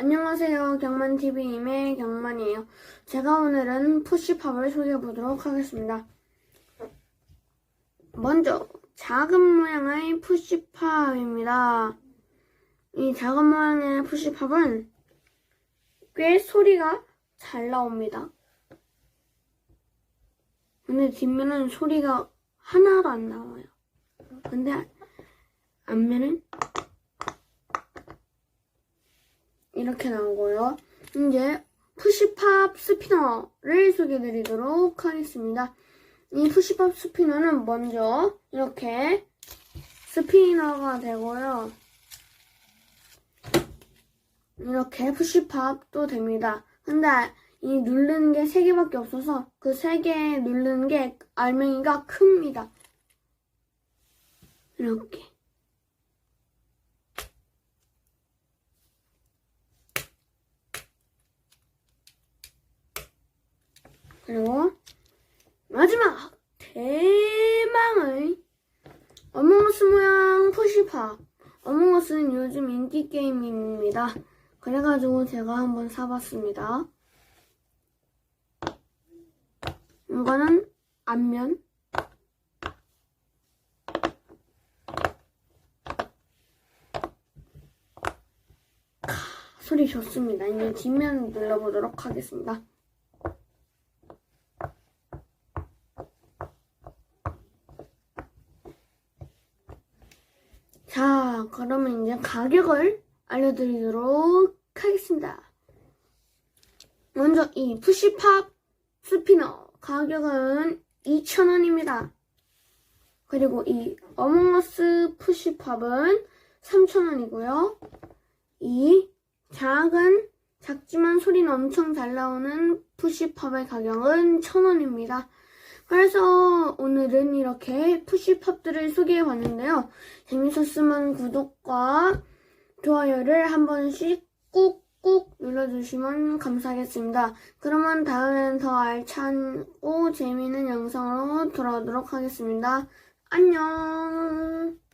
안녕하세요. 경만TV님의 경만이에요. 제가 오늘은 푸시팝을 소개해 보도록 하겠습니다. 먼저, 작은 모양의 푸시팝입니다. 이 작은 모양의 푸시팝은 꽤 소리가 잘 나옵니다. 근데 뒷면은 소리가 하나도 안 나와요. 근데 앞면은 이렇게 나오고요. 이제 푸시팝 스피너를 소개해드리도록 하겠습니다. 이 푸시팝 스피너는 먼저 이렇게 스피너가 되고요. 이렇게 푸시팝도 됩니다. 근데 이 누르는 게 3개밖에 없어서 그 3개 누르는 게 알맹이가 큽니다. 이렇게. 그리고 마지막 대망의 어몽어스 모양 푸시팝. 어몽어스는 요즘 인기 게임입니다. 그래가지고 제가 한번 사봤습니다. 이거는 카, 소리 좋습니다. 이제 뒷면 눌러보도록 하겠습니다 자, 그러면 이제 가격을 알려드리도록 하겠습니다. 먼저 이 푸시팝 스피너 가격은 2,000원입니다. 그리고 이 어몽어스 푸시팝은 3,000원이고요. 이 작은 작지만 소리는 엄청 잘 나오는 푸시팝의 가격은 1,000원입니다. 그래서 오늘은 이렇게 푸시팝들을 소개해 봤는데요. 재밌었으면 구독과 좋아요를 한 번씩 꾹꾹 눌러주시면 감사하겠습니다. 그러면 다음엔 더 알찬고 재미있는 영상으로 돌아오도록 하겠습니다. 안녕!